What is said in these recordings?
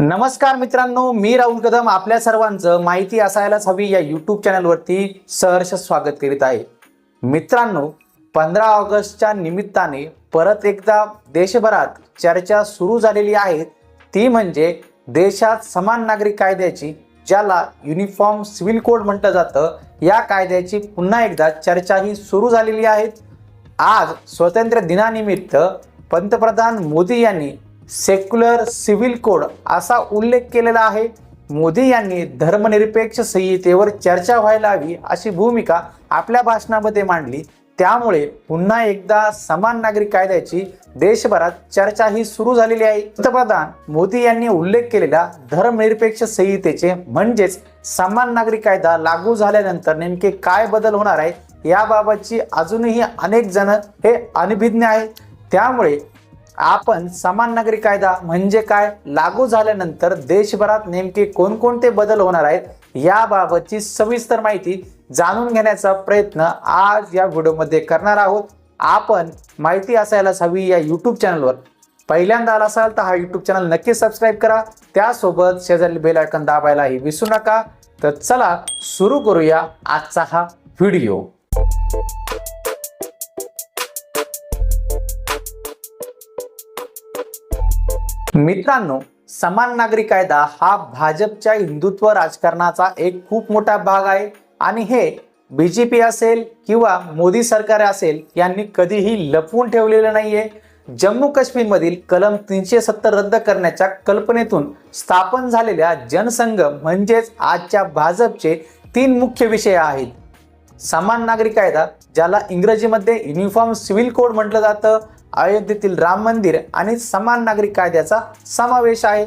नमस्कार मित्रांनो मी राहुल कदम. आपल्या सर्वांचं माहिती असायलाच हवी या यूट्यूब चॅनलवरती सहर्ष स्वागत करीत आहे. मित्रांनो पंधरा ऑगस्टच्या निमित्ताने परत एकदा देशभरात चर्चा सुरू झालेली आहे. ती म्हणजे देशात समान नागरिक कायद्याची ज्याला युनिफॉर्म सिव्हिल कोड म्हटलं जातं या कायद्याची पुन्हा एकदा चर्चा ही सुरू झालेली आहे. आज स्वातंत्र्य दिनानिमित्त पंतप्रधान मोदी यांनी सेक्युलर सिव्हिल कोड असा उल्लेख केलेला आहे. मोदी यांनी धर्मनिरपेक्ष संहितेवर चर्चा व्हायला हवी अशी भूमिका आपल्या भाषणामध्ये मांडली. त्यामुळे पुन्हा एकदा समान नागरिक कायद्याची देशभरात चर्चा ही सुरू झालेली आहे. पंतप्रधान मोदी यांनी उल्लेख केलेल्या धर्मनिरपेक्ष संहितेचे म्हणजेच समान नागरिक कायदा लागू झाल्यानंतर नेमके काय बदल होणार आहे याबाबतची अजूनही अनेक जण हे अनभिज्ञ आहेत. त्यामुळे आपण समान नागरी कायदा म्हणजे काय लागू झाल्यानंतर देशभरात नेमके कोणकोणते बदल होणार आहेत याबाबतची सविस्तर माहिती जाणून घेण्याचा प्रयत्न आज या व्हिडिओमध्ये करणार आहोत. आपण माहिती असायलाच हवी या यूट्यूब चॅनलवर पहिल्यांदा आला असाल तर हा यूट्यूब चॅनल नक्की सबस्क्राईब करा. त्यासोबत शेजारी बेल आयकन दाबायलाही विसरू नका. तर चला सुरू करूया आजचा हा व्हिडिओ मित्रांनो समान नागरिक कायदा हा भाजपच्या हिंदुत्व राजकारणाचा एक खूप मोठा भाग आहे. आणि हे बी जे पी असेल किंवा मोदी सरकार असेल यांनी कधीही लपवून ठेवलेलं नाहीये. जम्मू काश्मीरमधील कलम तीनशे सत्तर रद्द करण्याच्या कल्पनेतून स्थापन झालेल्या जनसंघ म्हणजेच आजच्या भाजपचे तीन मुख्य विषय आहेत. समान नागरिक कायदा ज्याला इंग्रजीमध्ये युनिफॉर्म सिव्हिल कोड म्हटलं जातं अयोध्येतील राम मंदिर आणि समान नागरिक कायद्याचा समावेश आहे.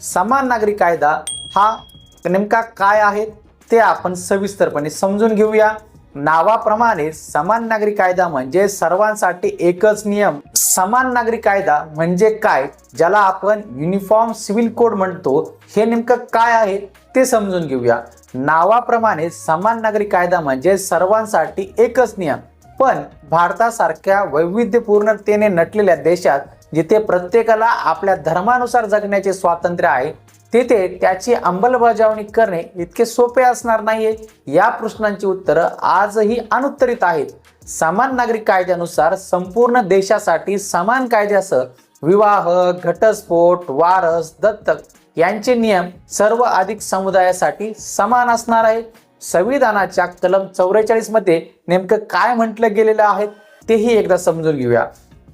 समान नागरिक कायदा हा नेमका काय आहे ते आपण सविस्तरपणे समजून घेऊया. नावाप्रमाणे समान नागरिक कायदा म्हणजे सर्वांसाठी एकच नियम. समान नागरिक कायदा म्हणजे काय? ज्याला आपण युनिफॉर्म सिव्हिल कोड म्हणतो. हे नेमकं काय आहे ते समजून घेऊया. नावाप्रमाणे समान नागरिक कायदा म्हणजे सर्वांसाठी एकच नियम. पण भारतासारख्या वैविध्यपूर्णतेने नटलेल्या देशात जिथे प्रत्येकाला आपल्या धर्मानुसार जगण्याचे स्वातंत्र्य आहे तिथे त्याची अंमलबजावणी करणे इतके सोपे असणार नाहीये. या प्रश्नांची उत्तरं आजही अनुत्तरित आहेत. समान नागरिक कायद्यानुसार संपूर्ण देशासाठी समान कायद्यासह विवाह घटस्फोट वारस दत्तक यांचे नियम सर्व अधिक समुदायासाठी समान असणार आहे संविधानाच्या कलम चौवेचाळीसमध्ये नेमकं काय म्हटलं गेलेलं आहे तेही एकदा समजून घेऊया.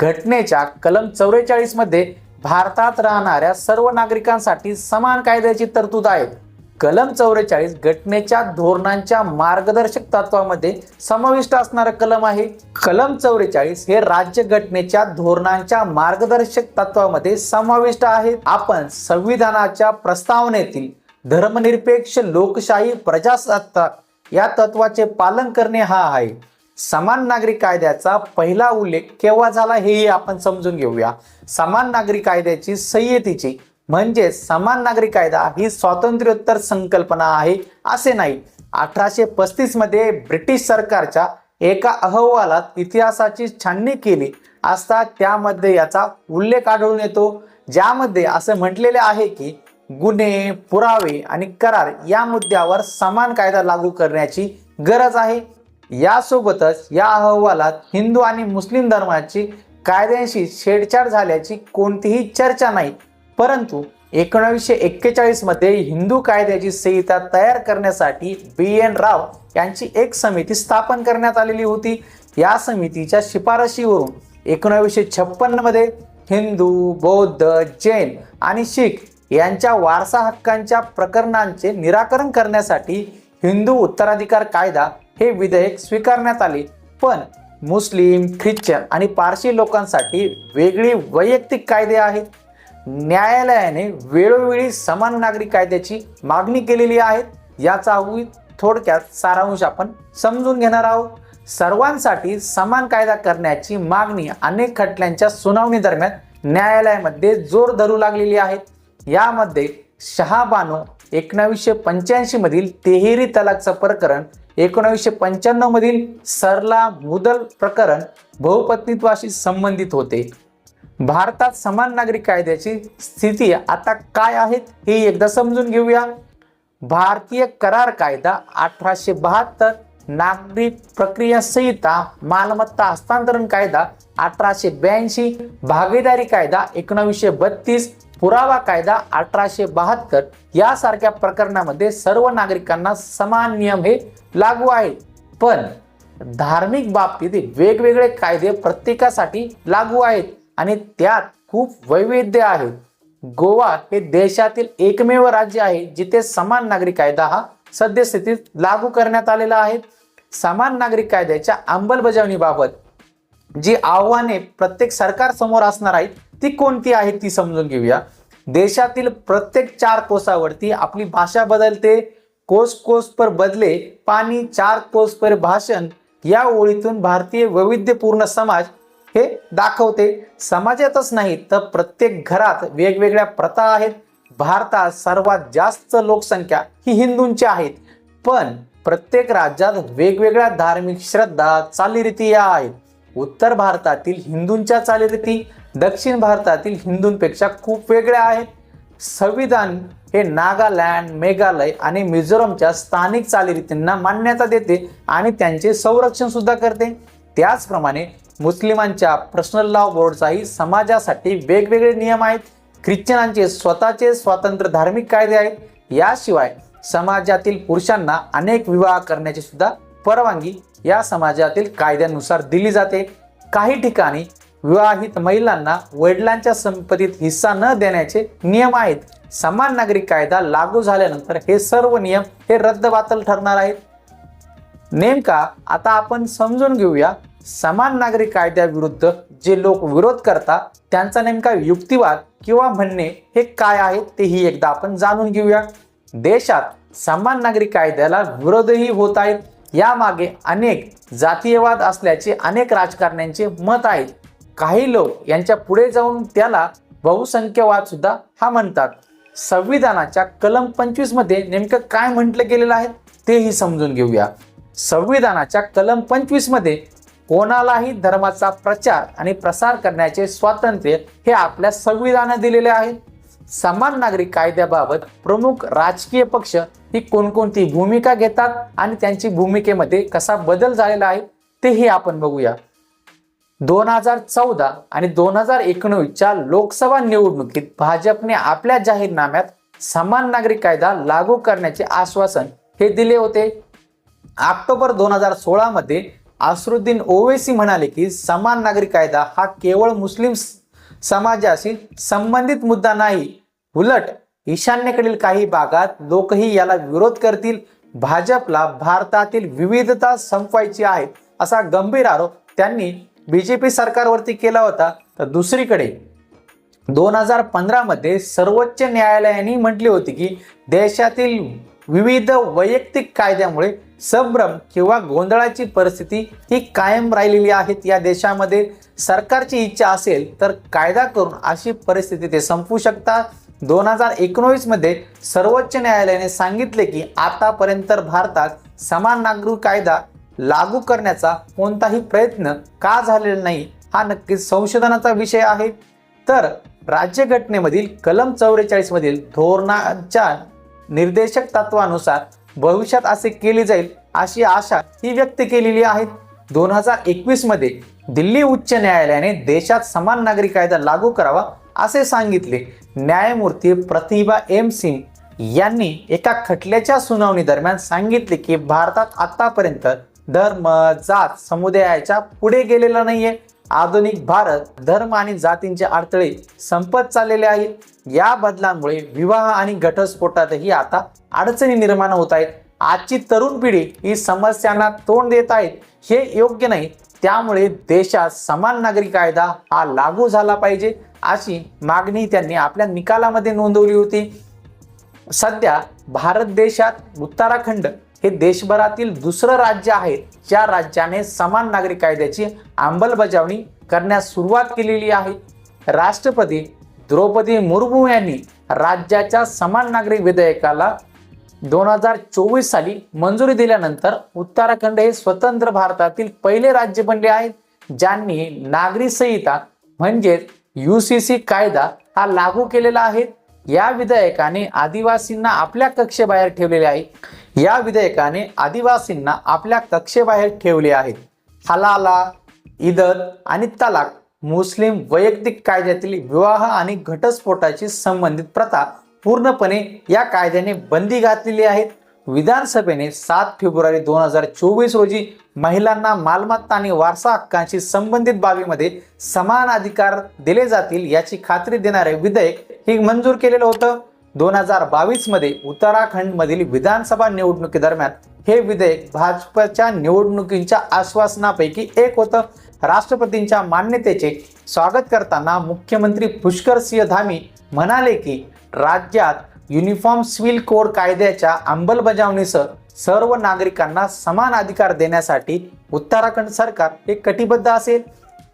घटनेच्या कलम चौवेचाळीसमध्ये भारतात राहणाऱ्या सर्व नागरिकांसाठी समान कायद्याची तरतूद आहे. कलम चौवेचाळीस घटनेच्या धोरणांच्या मार्गदर्शक तत्वामध्ये समाविष्ट असणारं कलम आहे. कलम चौवेचाळीस हे राज्य घटनेच्या धोरणांच्या मार्गदर्शक तत्वामध्ये समाविष्ट आहे. आपण संविधानाच्या प्रस्तावनेतील धर्मनिरपेक्ष लोकशाही प्रजासत्ताक या तत्वाचे पालन करणे हा आहे. समान नागरिक कायद्याचा पहिला उल्लेख केव्हा झाला हेही आपण समजून घेऊया. समान नागरिक कायद्याची संयतीची म्हणजे समान नागरिक कायदा ही स्वातंत्र्योत्तर संकल्पना आहे असे नाही. अठराशे पस्तीसमध्ये ब्रिटिश सरकारच्या एका अहवालात इतिहासाची छाननी केली असता त्यामध्ये याचा उल्लेख आढळून येतो. ज्यामध्ये असं म्हटलेले आहे की गुन्हे पुरावे आणि करार या मुद्द्यावर समान कायदा लागू करण्याची गरज आहे. यासोबतच या अहवालात हिंदू आणि मुस्लिम धर्माची कायद्यांशी छेडछाड झाल्याची कोणतीही चर्चा नाही. परंतु एकोणावीसशे एक्केचाळीसमध्ये हिंदू कायद्याची संहिता तयार करण्यासाठी बी एन राव यांची एक समिती स्थापन करण्यात आलेली होती. या समितीच्या शिफारशीवरून एकोणावीसशे छप्पन्नमध्ये हिंदू बौद्ध जैन आणि शीख यांच्या वारसा हक्कांच्या प्रकरणांचे निराकरण करण्यासाठी हिंदू उत्तराधिकार कायदा हे विधेयक स्वीकारण्यात आले. पण मुस्लिम ख्रिश्चन आणि पारशी लोकांसाठी वेगळी वैयक्तिक कायदे आहेत. न्यायालयाने वेळोवेळी समान नागरिक कायद्याची मागणी केलेली आहे. याचा थोडक्यात सारांश आपण समजून घेणार आहोत. सर्वांसाठी समान कायदा करण्याची मागणी अनेक खटल्यांच्या सुनावणी दरम्यान न्यायालयामध्ये जोर धरू लागलेली आहे. यामध्ये शहाबानो एकोणावीसशे पंच्याऐंशी मधील तेहेरी तलाकचं प्रकरण एकोणावीसशे पंच्याण्णव मधील सरला मुदल प्रकरण बहुपत्नीत्वाशी संबंधित होते. भारतात समान नागरिक कायद्याची स्थिती आता काय आहेत हे एकदा समजून घेऊया. भारतीय करार कायदा अठराशे बहात्तर नागरिक प्रक्रिया संहिता मालमत्ता हस्तांतरण कायदा अठराशे ब्याऐंशी भागीदारी कायदा एकोणावीसशे बत्तीस पुरावा कायदा अठराशे बहात्तर यासारख्या प्रकरणामध्ये सर्व नागरिकांना समान नियम हे लागू आहेत. पण धार्मिक बाबतीत वेगवेगळे कायदे प्रत्येकासाठी लागू आहेत आणि त्यात खूप वैविध्य आहे. गोवा हे देशातील एकमेव राज्य आहे जिथे समान नागरिक कायदा हा सद्यस्थितीत लागू करण्यात आलेला आहे. समान नागरिक कायद्याच्या अंमलबजावणीबाबत जी आव्हाने प्रत्येक सरकार समोर असणार आहेत ती कोणती आहे ती समजून घेऊया. देशातील प्रत्येक चार कोसावरती आपली भाषा बदलते. कोस कोस पर बदले पाणी चार कोस पर भाषण या ओळीतून भारतीय वैविध्यपूर्ण समाज हे दाखवते. समाजातच नाही तर प्रत्येक घरात वेगवेगळ्या प्रथा आहेत. भारतात सर्वात जास्त लोकसंख्या ही हिंदूंची आहेत. पण प्रत्येक राज्यात वेगवेगळ्या धार्मिक श्रद्धा चालीरीती या आहेत. उत्तर भारतातील हिंदूंच्या चालीरीती दक्षिण भारतातील हिंदूंपेक्षा खूप वेगळ्या आहेत. संविधान हे नागालँड मेघालय आणि मिझोरमच्या स्थानिक चालीरीतींना मान्यता देते आणि त्यांचे संरक्षण सुद्धा करते. त्याचप्रमाणे मुस्लिमांच्या पर्सनल लॉ बोर्डचाही समाजासाठी वेगवेगळे नियम आहेत. ख्रिश्चनांचे स्वतःचे स्वतंत्र धार्मिक कायदे आहेत. याशिवाय समाजातील पुरुषांना अनेक विवाह करण्याची सुद्धा परवानगी या समाजातील कायद्यानुसार दिली जाते. काही ठिकाणी विवाहित महिलांना वडिलांच्या संपत्तीत हिस्सा न देण्याचे नियम आहेत. समान नागरिक कायदा लागू झाल्यानंतर हे सर्व नियम हे रद्दबातल ठरणार आहेत. नेमका आता आपण समजून घेऊया समान नागरिक कायद्याविरुद्ध जे लोक विरोध करतात त्यांचा नेमका युक्तिवाद किंवा म्हणणे हे काय आहे तेही एकदा आपण जाणून घेऊया. देशात समान नागरिक कायद्याला विरोधही होत आहेत. यामागे अनेक जातीयवाद असल्याचे अनेक राजकारण्यांचे मत आहेत. काही लोक यांच्या पुढे जाऊन त्याला बहुसंख्यवाद सुद्धा हा म्हणतात. संविधानाच्या कलम पंचवीसमध्ये नेमकं काय म्हटलं गेलेलं आहे तेही समजून घेऊया. संविधानाच्या कलम पंचवीसमध्ये कोणालाही धर्माचा प्रचार आणि प्रसार करण्याचे स्वातंत्र्य हे आपल्या संविधानात दिलेले आहे. समान नागरिक कायद्याबाबत प्रमुख राजकीय पक्ष ही कोणकोणती भूमिका घेतात आणि त्यांची भूमिकेमध्ये कसा बदल झालेला आहे तेही आपण बघूया. दोन हजार चौदा आणि दोन हजार एकोणवीसच्या लोकसभा निवडणुकीत भाजपने आपल्या जाहीरनाम्यात समान नागरिक कायदा लागू करण्याचे आश्वासन हे दिले होते. ऑक्टोबर दोन हजार सोळामध्ये असरुद्दीन ओवेसी म्हणाले की समान नागरिक कायदा हा केवळ मुस्लिम समाजाशी संबंधित मुद्दा नाही. उलट ईशान्येकडील काही भागात लोकही याला विरोध करतील. भाजपला भारतातील विविधता संपवायची आहे असा गंभीर आरोप त्यांनी बीजेपी सरकारवरती केला होता तर दुसरीकडे दोन हजार पंधरामध्ये सर्वोच्च न्यायालयाने म्हटली होती की देशातील विविध वैयक्तिक कायद्यामुळे संभ्रम किंवा गोंधळाची परिस्थिती ही कायम राहिलेली आहेत या देशामध्ये सरकारची इच्छा असेल तर कायदा करून अशी परिस्थिती ते संपवू शकतात दोन हजार एकोणवीसमध्ये सर्वोच्च न्यायालयाने सांगितले की आतापर्यंत भारतात समान नागरिक कायदा लागू करण्याचा कोणताही प्रयत्न का झालेला नाही हा नक्कीच संशोधनाचा विषय आहे. तर राज्यघटनेमधील कलम चौवेचाळीसमधील धोरणाच्या निर्देशक तत्वानुसार भविष्यात असे केले जाईल अशी आशा ही व्यक्त केलेली आहे. दोन हजार एकवीसमध्ये दिल्ली उच्च न्यायालयाने देशात समान नागरिक कायदा लागू करावा असे सांगितले. न्यायमूर्ती प्रतिभा एम सिंग यांनी एका खटल्याच्या सुनावणी दरम्यान सांगितले की भारतात आतापर्यंत धर्म जात समुदायाच्या पुढे गेलेला नाहीये. आधुनिक भारत धर्म आणि जातींचे अडथळे संपत चाललेले आहेत या बदलांमुळे विवाह आणि घटस्फोटातही आता अडचणी निर्माण होत आहेत. आजची तरुण पिढी ही समस्यांना तोंड देत आहेत. हे योग्य नाही. त्यामुळे देशात समान नागरिक कायदा हा लागू झाला पाहिजे अशी मागणी त्यांनी आपल्या निकालामध्ये नोंदवली होती. सध्या भारत देशात उत्तराखंड हे देशभरातील दुसरं राज्य आहे. ज्या राज्याने समान नागरी कायद्याची अंमलबजावणी करण्यास सुरुवात केलेली आहे. राष्ट्रपती द्रौपदी मुर्मू यांनी राज्याच्या समान नागरिक विधेयकाला दोन हजार चोवीस साली मंजुरी दिल्यानंतर उत्तराखंड हे स्वतंत्र भारतातील पहिले राज्य बनले आहेत ज्यांनी नागरी संहिता म्हणजेच यू सी सी कायदा हा लागू केलेला आहे. या विधेयकाने आदिवासींना आपल्या कक्षेबाहेर ठेवलेले आहे. या विधेयकाने आदिवासींना आपल्या कक्षेबाहेर ठेवले आहे हलाला इदर आणि तलाक मुस्लिम वैयक्तिक कायद्यातील विवाह आणि घटस्फोटाशी संबंधित प्रथा पूर्णपणे या कायद्याने बंदी घातलेली आहेत. विधानसभेने सात फेब्रुवारी दोन हजार चोवीस रोजी महिलांना मालमत्ता आणि वारसा हक्कांशी संबंधित बाबीमध्ये समान अधिकार दिले जातील याची खात्री देणारे विधेयक हे मंजूर केलेलं होतं. दोन हजार बावीसमध्ये उत्तराखंडमधील विधानसभा निवडणुकीदरम्यान हे विधेयक भाजपच्या निवडणुकीच्या आश्वासनापैकी एक होतं. राष्ट्रपतींच्या मान्यतेचे स्वागत करताना मुख्यमंत्री पुष्कर सिंह धामी म्हणाले की राज्यात युनिफॉर्म सिव्हिल कोड कायद्याच्या अंमलबजावणीसह सर्व नागरिकांना समान अधिकार देण्यासाठी उत्तराखंड सरकार हे कटिबद्ध असेल.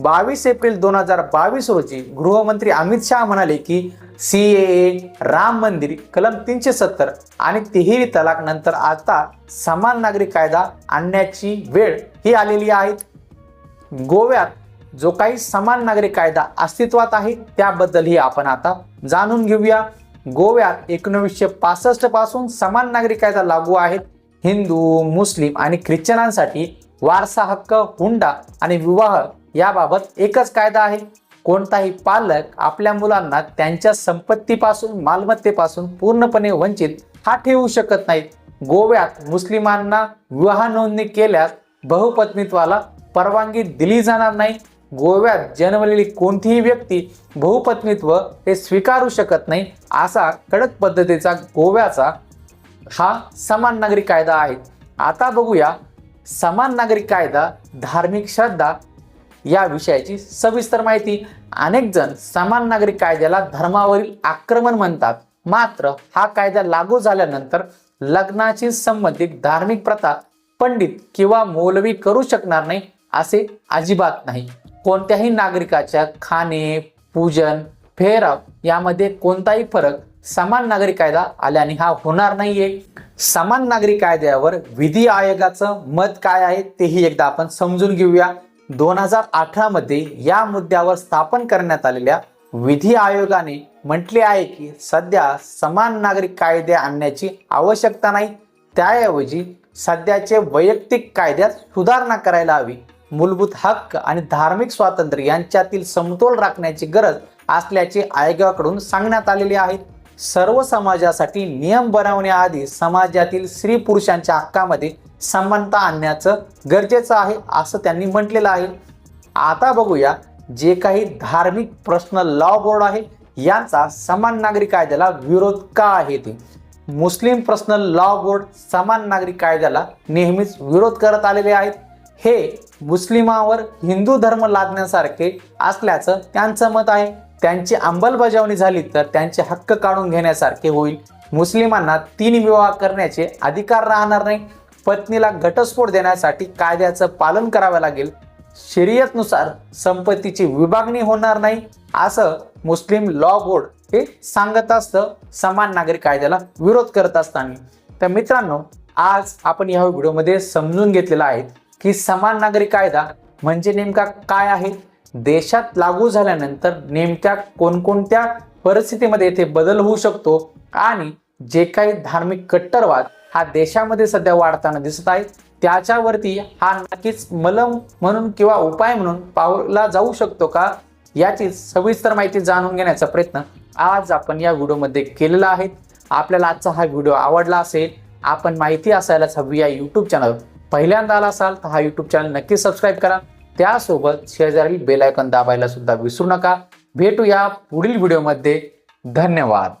बावीस एप्रिल दोन हजार बावीस रोजी गृहमंत्री अमित शहा म्हणाले की सी ए राम मंदिर कलम तीनशे सत्तर आणि तिहेरी तलाक नंतर आता समान नागरिक कायदा आणण्याची वेळ ही आलेली आहे. गोव्यात जो काही समान नागरिक कायदा अस्तित्वात आहे त्याबद्दलही आपण आता जाणून घेऊया. गोव्यात एकोणवीसशे पासष्टपासून समान नागरिक कायदा लागू आहेत. हिंदू मुस्लिम आणि ख्रिश्चनांसाठी वारसा हक्क हुंडा आणि विवाह याबाबत एकच कायदा आहे. कोणताही पालक आपल्या मुलांना त्यांच्या संपत्तीपासून मालमत्तेपासून पूर्णपणे वंचित हा ठेवू शकत नाही गोव्यात मुस्लिमांना विवाह नोंदणी केल्यास बहुपत्नीत्वाला परवानगी दिली जाणार नाही. गोव्यात जन्मलेली कोणतीही व्यक्ती बहुपत्नीत्व हे स्वीकारू शकत नाही असा कडक पद्धतीचा गोव्याचा हा समान नागरिक कायदा आहे. आता बघूया समान नागरिक कायदा धार्मिक श्रद्धा या विषयाची सविस्तर माहिती अनेक जण समान नागरिक कायद्याला धर्मावरील आक्रमण म्हणतात. मात्र हा कायदा लागू झाल्यानंतर लग्नाशी संबंधित धार्मिक प्रथा पंडित किंवा मौलवी करू शकणार नाही असे अजिबात नाही. कोणत्याही नागरिकाच्या खाणे पूजन फेराव यामध्ये कोणताही फरक समान नागरिक कायदा आल्याने हा होणार नाहीये. समान नागरिक कायद्यावर विधी आयोगाचं मत काय आहे तेही एकदा आपण समजून घेऊया. दोन हजार अठरामध्ये या मुद्द्यावर स्थापन करण्यात आलेल्या विधी आयोगाने म्हटले आहे की सध्या समान नागरिक कायदे आणण्याची आवश्यकता नाही. त्याऐवजी सध्याचे वैयक्तिक कायद्यात सुधारणा करायला हवी. मूलभूत हक्क आणि धार्मिक स्वातंत्र्य यांच्यातील समतोल राखण्याची गरज असल्याचे आयोगाकडून सांगण्यात आलेले आहे. सर्व समाजासाठी नियम बनवण्याआधी समाजातील स्त्री पुरुषांच्या हक्कामध्ये समानता आणण्याचं गरजेचं आहे असं त्यांनी म्हटलेलं आहे. आता बघूया जे काही धार्मिक प्रश्न लॉ बोर्ड आहे यांचा समान नागरिक कायद्याला विरोध का आहे ते. मुस्लिम पर्सनल लॉ बोर्ड समान नागरिक कायद्याला नेहमीच विरोध करत आलेले आहेत. हे मुस्लिमावर हिंदू धर्म लादण्यासारखे असल्याचं त्यांचं मत आहे. त्यांची अंमलबजावणी झाली तर त्यांचे हक्क काढून घेण्यासारखे होईल. मुस्लिमांना तीन विवाह करण्याचे अधिकार राहणार नाही. पत्नीला घटस्फोट देण्यासाठी कायद्याचं पालन करावं लागेल. शर्यतनुसार संपत्तीची विभागणी होणार नाही असं मुस्लिम लॉ बोर्ड हे सांगत असतं समान नागरिक कायद्याला विरोध करत असताना. तर मित्रांनो आज आपण या व्हिडिओमध्ये समजून घेतलेला आहे की समान नागरिक कायदा म्हणजे नेमका काय आहे? देशात लागू झाल्यानंतर नेमक्या कोणकोणत्या परिस्थितीमध्ये येथे बदल होऊ शकतो? आणि जे काही धार्मिक कट्टरवाद हा देशामध्ये सध्या वाढताना दिसत आहे. त्याच्यावरती हा नक्कीच मलम म्हणून किंवा उपाय म्हणून पावला जाऊ शकतो का याची सविस्तर माहिती जाणून घेण्याचा प्रयत्न आज आपण या व्हिडिओमध्ये केलेला आहे. आपल्याला आजचा हा व्हिडिओ आवडला असेल आपण माहिती असायलाच हवी या यूट्यूब चॅनल पहिल्यांदा आला असाल तर हा यूट्यूब चॅनल नक्की सबस्क्राईब करा. त्यासोबत शेजारील बेलायकन दाबायला सुद्धा विसरू नका. भेटूया पुढील व्हिडिओमध्ये. धन्यवाद.